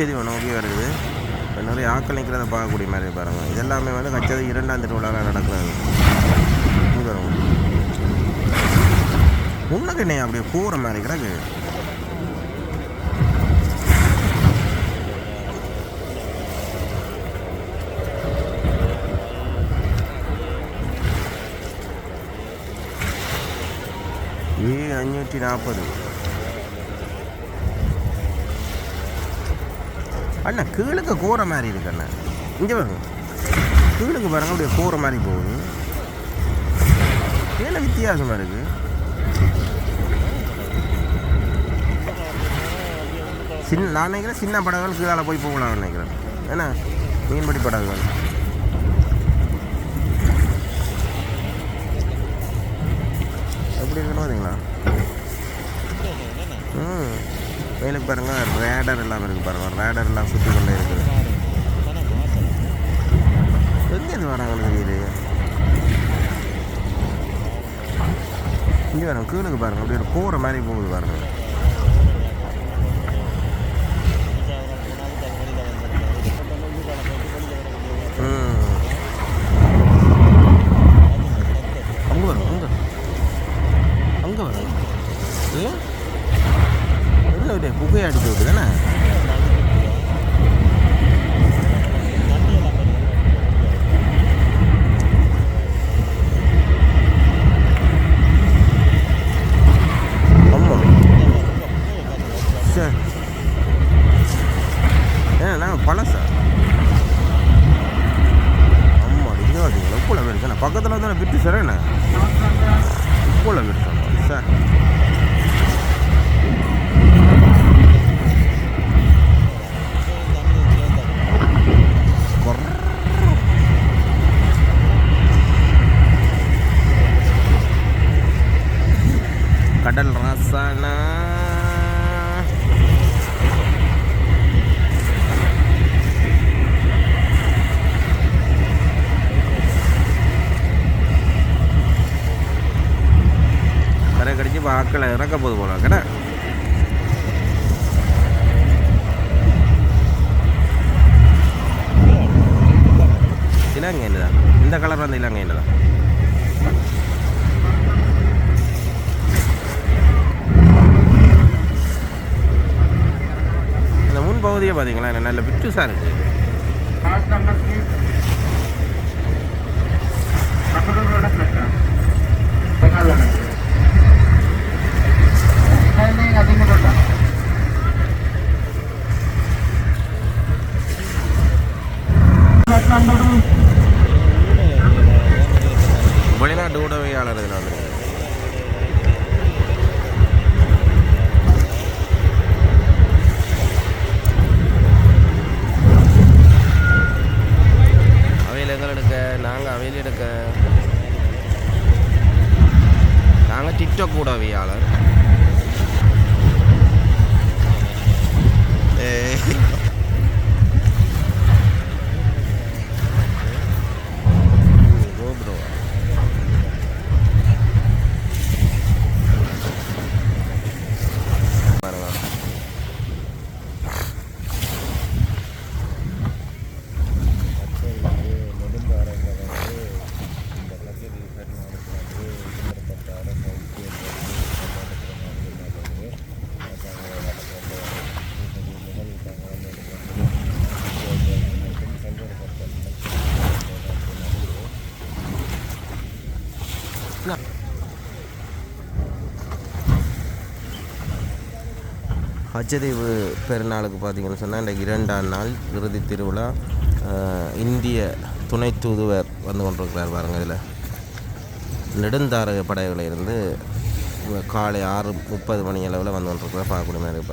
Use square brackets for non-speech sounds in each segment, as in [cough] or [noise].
கச்சேரி நோக்கி வருது. இப்ப நிறைய ஆக்கள் நிற்கிறத பார்க்கக்கூடிய மாதிரி பாருங்க. இதெல்லாமே வந்து கச்சேரி இரண்டாம் திருவிழாவில் நடக்கிறது. இங்க என்ன அப்படியே கூற மாதிரி கிடக்கு. ஏ அஞ்சூற்றி நாற்பது. அண்ணா கீழுக்கு கூற மாதிரி இருக்கு அண்ணா. இங்கே பாருங்க. கீழுக்கு பாருங்க அப்படியே கூற மாதிரி போகுது. கீழே வித்தியாசமாக இருக்கு. சின்ன நான் நினைக்கிறேன் சின்ன படகுகள் கீழே போய் போகலாம்னு நினைக்கிறேன். ஏன்னா மீன்பிடி படகுகள். ரேடர் எல்லாம் இருக்குது பாருங்க. ரேடர் எல்லாம் சுற்றி கொண்டே இருக்குது எங்கேருந்து வராங்கன்னு தெரியுது இங்கே பாருங்க கீழுக்கு பாருங்கள் அப்படியே போகிற மாதிரி போகுது பாருங்கள் ம் அங்கே வரும் அங்கே அங்கே வரும் இல்லை இல்லை அப்படியே புகையை அடிச்சு விட்டு தானே ஆமாம் சரி ஏன் நாங்கள் பழசா ஆமாம் இங்கே பார்த்தீங்களா உப்புல பெருசா பக்கத்தில் தானே விட்டு சார் என்ன உப்புல பெருசா சார் கடல் ராசானா கரை கடிச்சு இறக்க போது போல கடை இலங்கை என்னதான் இந்த கலர் வந்து இலங்கை என்னதான் இந்த முன்பகுதியை பார்த்தீங்களா? என்ன நல்ல விட்டுசா இருக்குது வெளிநாட்டு உடவையாளர் இதில் வந்து அவையில் எங்களை எடுக்க நாங்கள் அவையில் எடுக்க நாங்கள் டிக்டாக் உடவையாளர் ஏய். கோபுரம் பாருங்க பச்சதீவு பெருநாளுக்கு பார்த்தீங்கன்னு சொன்னால் இந்த இரண்டாம் நாள் இறுதி திருவிழா இந்திய துணை தூதுவர் வந்து கொண்டிருக்கிறார் பாருங்க இதில். நெடுந்தாரக படைகளை இருந்து காலை ஆறு முப்பது மணி அளவில் வந்து கொண்டிருக்கிறார். பார்க்கக்கூடிய மாதிரி இருக்கு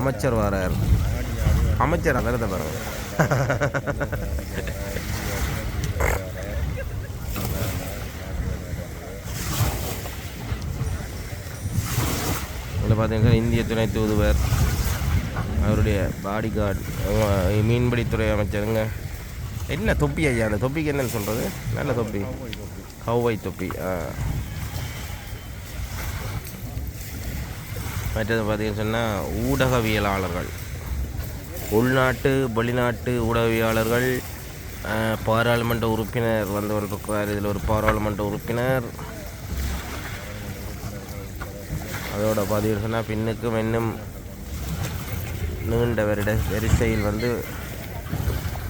அமைச்சர் வாரார். அமைச்சர் அங்கே [laughs] இதில் பார்த்தீங்கன்னா இந்திய துணை தூதுவர் அவருடைய பாடி கார்டு மீன்பிடித்துறை அமைச்சருங்க. என்ன தொப்பி ஐயா அந்த தொப்பிக்கு என்னன்னு சொல்கிறது நல்ல தொப்பி. கௌவை தொப்பி ஆ. மற்றது பார்த்தீங்கன்னு சொன்னால் ஊடகவியலாளர்கள். உள்நாட்டு வெளிநாட்டு ஊடகவியலாளர்கள் பாராளுமன்ற உறுப்பினர் வந்தவர் இருக்கிறார் இதில் ஒரு பாராளுமன்ற உறுப்பினர் அதோட பார்த்தீங்கன்னு பின்னுக்கும் இன்னும் நீண்ட வருட வரிசையில் வந்து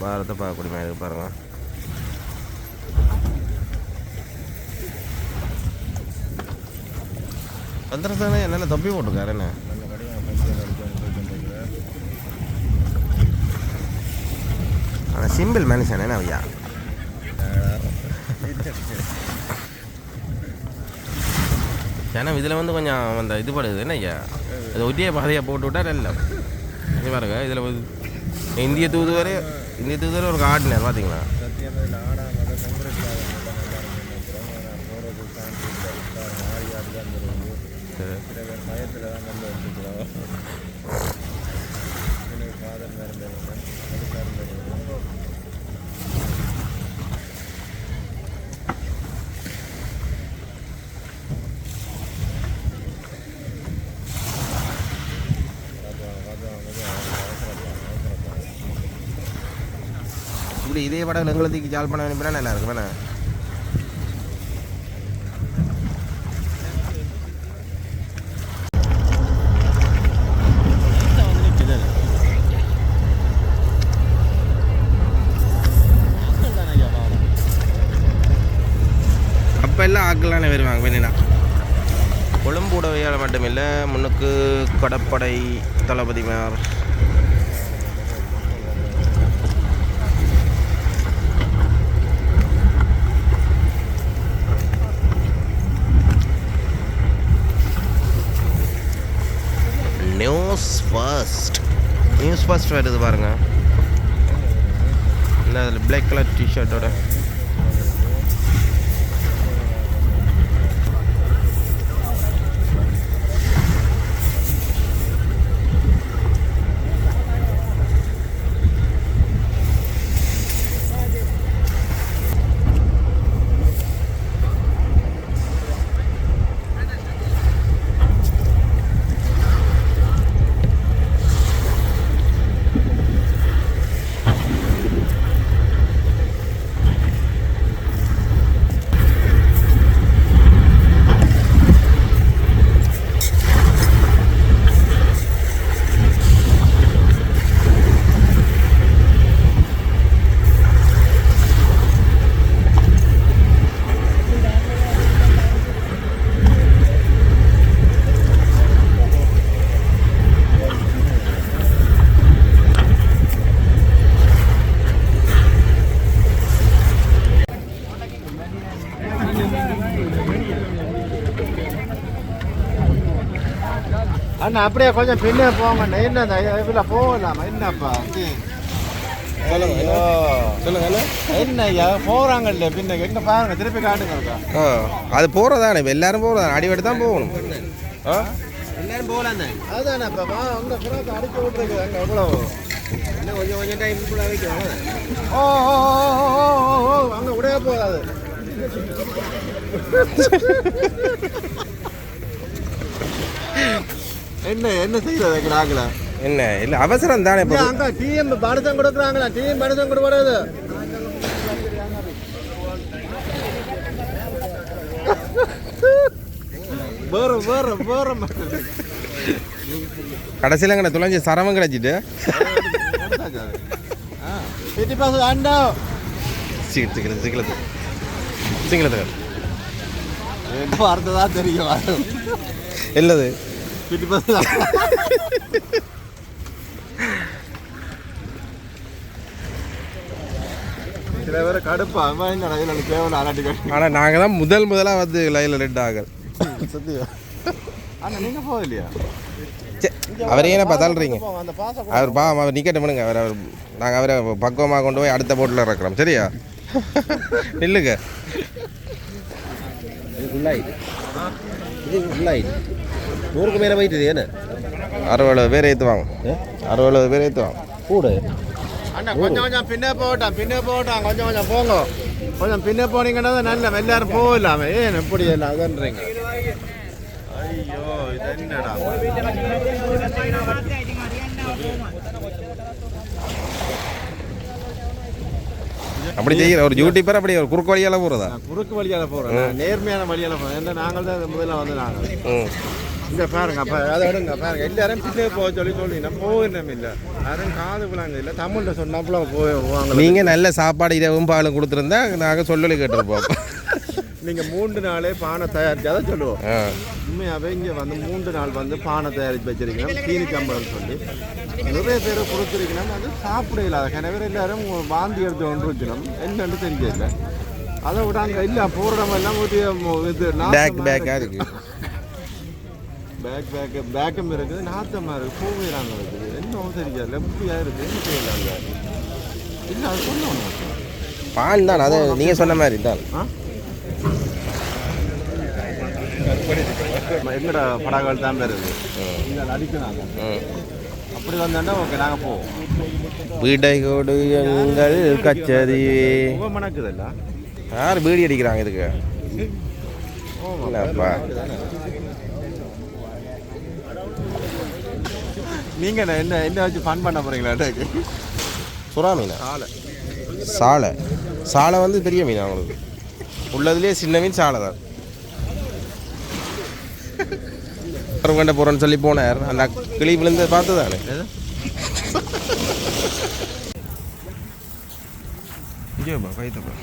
பாரத்தை பார்க்கக்கூடிய மாதிரி பாருங்க. சந்திரசேன நல்ல தொப்பி போட்டிருக்காரு என்ன? ஆனால் சிம்பிள் மனுஷன் என்ன ஐயா? [laughs] ஏன்னா இதில் வந்து கொஞ்சம் அந்த இது படுது என்ன ஐயா? அது ஒட்டிய பாதையை போட்டு விட்டா இல்லை இது பாருங்க இதில் இந்திய தூதுவர் இந்திய தூதுவர் ஒரு காட்டினர் பார்த்தீங்களா சரி. இப்படி இதே படம் எங்களுக்கு ஜால் பண்ண அனுப்பினா நல்லா இருக்கும் வேணா அப்போ எல்லாம் ஆக்கலான வருவாங்க வேணுனா கொழும்பு உடவையால் மட்டுமில்லை முன்னுக்கு கடற்படை தளபதிமார் நியூஸ் ஃபர்ஸ்ட் நியூஸ் ஃபர்ஸ்ட் வருது பாருங்க. இல்லை அதில் பிளாக் கலர் டிஷர்ட்டோட அண்ணா அப்படியே கொஞ்சம் பின்னே போங்க என்ன இதில் போகலாமா? என்னப்பா? அது போகிறதானே இப்போ எல்லாரும் போகிறதா அடிவெட்டு தான் போகணும். எல்லாரும் போகலாம் தான் அதுதானே இப்போ வா அங்கே புறாக்கு அடிச்சு விட்ருக்கு அங்கே எவ்வளோ இன்னும் கொஞ்சம் கொஞ்சம் டைம் ஃபுல்லாக ஓ ஓ, ஓ, ஓ, ஓ, அங்கே விடவே போகாது. என்ன என்ன செய்யறது நாங்களா? என்ன இல்லை அவசரம் தானே இப்போ. அங்க டிஎம் பணசம் கொடுக்குறாங்களா? டிஎம் பணசம் கொடுக்கறது. வேற வேற வேற கடைசியில் எங்கே துளைஞ்சி சரவம் கிடச்சிட்டு. சிட்டி பாஸ் அண்டா சீக்கிரம் சீக்கிரத்து சீக்கிரத்துக்கு எனக்கு வார்த்தை தெரியும் இல்லது சில பேர் கடுப்பா. ரயில் கேவலம் அலாட்டி ஆனால் நாங்கள் தான் முதல் முதலாக வந்து லைனில் ரெட் ஆகல் சத்தியம். அண்ணா நீங்க போகலையா? அவரே என்ன பாச அவர் பா அவர் நிக்கட்டும் பண்ணுங்க அவர் அவர் நாங்கள் அவரை பக்குவமாக கொண்டு போய் அடுத்த போட்டில் இறக்குறோம். சரியா? நில்லுங்க. இது ஃபுல்லாயிட்டு இது நூறுக்கு மேலே போயிட்டு என்ன? அறுபது பேர் ஏற்றுவாங்க அறுபது பேர் ஏற்றுவாங்க கூட. அண்ணா கொஞ்சம் கொஞ்சம் பின்னே போகட்டான் பின்னே போகட்டான் கொஞ்சம் கொஞ்சம் போங்க. கொஞ்சம் பின்னே போனீங்கன்னா தான் நல்ல எல்லாரும் போகலாமே. ஏன் எப்படி எல்லாம் அதுன்றீங்க ஐயோ இது என்னடா? அப்படி செய்யற ஒரு யூடியூபர் அப்படி ஒரு குறுக்கு வழியால் போகிறதா நான் குறுக்கு வழியால போறேன். நேர்மையான வழியால போறேன். ஏன்னா நாங்கள் தான் முதல்ல வந்து நாங்கள். இங்க பாருங்க அப்ப அதை விடுங்க பாருங்க. எல்லாரும் பின்னே போக சொல்லி போகணும் இல்லை யாரும் காது விளாங்க இல்லை. தமிழ்ல சொன்னாப்புல போய் போவாங்க நீங்கள் நல்ல சாப்பாடு இரவும் பாலும் கொடுத்துருந்தா நாங்கள் சொல்லி கேட்டிருப்போம். நீங்க மூன்று நாளே பானை தயாரிச்சு அதை சொல்லுவோம். உண்மையாகவே இங்கே வந்து மூன்று நாள் வந்து பானை தயாரித்து வச்சிருக்கணும் தீனி கம்பளம் சொல்லி. நிறைய பேர் கொடுத்துருக்கணும் அது சாப்பிட இல்லாத கிணவர் எல்லாரும் வாந்தி எடுத்து ஒன்று வச்சிடும். என்னன்னு தெரியல. அதை விட அங்கே இல்லை. எல்லாம் ஒரு இது பேக் பேக்காக இருக்கு. பேக் பேக் பேக்கும் இருக்குது. நாத்தமாக இருக்குது. பூவீராங்க இருக்குது. இன்னும் தெரியல எப்படியா இருக்குது. என்ன செய்யலாங்க? இல்லை அது சொல்லணும். பால் தான் அது நீங்கள் சொன்ன மாதிரி தான். ஆ? எங்கட படங்கள் தான் பேர் இருக்குது அடிக்கிறாங்க அப்படி வந்தாண்டா ஓகே நாங்கள் போவோம். வீட்டை கொடு எங்கள் உங்க மணக்குதல்ல யார் பீடி அடிக்கிறாங்க இதுக்கு? இல்லப்பா. நீங்க என்ன என்ன என்ன வச்சு ஃபன் பண்ண போறீங்களா அட்டாக்கு சுறா மீனா? காலை சாலை. சாலை வந்து பெரிய மீன் அவங்களுக்கு உள்ளதுலேயே சின்ன மீன் சாலை தான். கண்ட போகிறோன்னு சொல்லி போனார். அந்த கிளி விழுந்து பார்த்து தானே? இங்கே கைத்தப்பா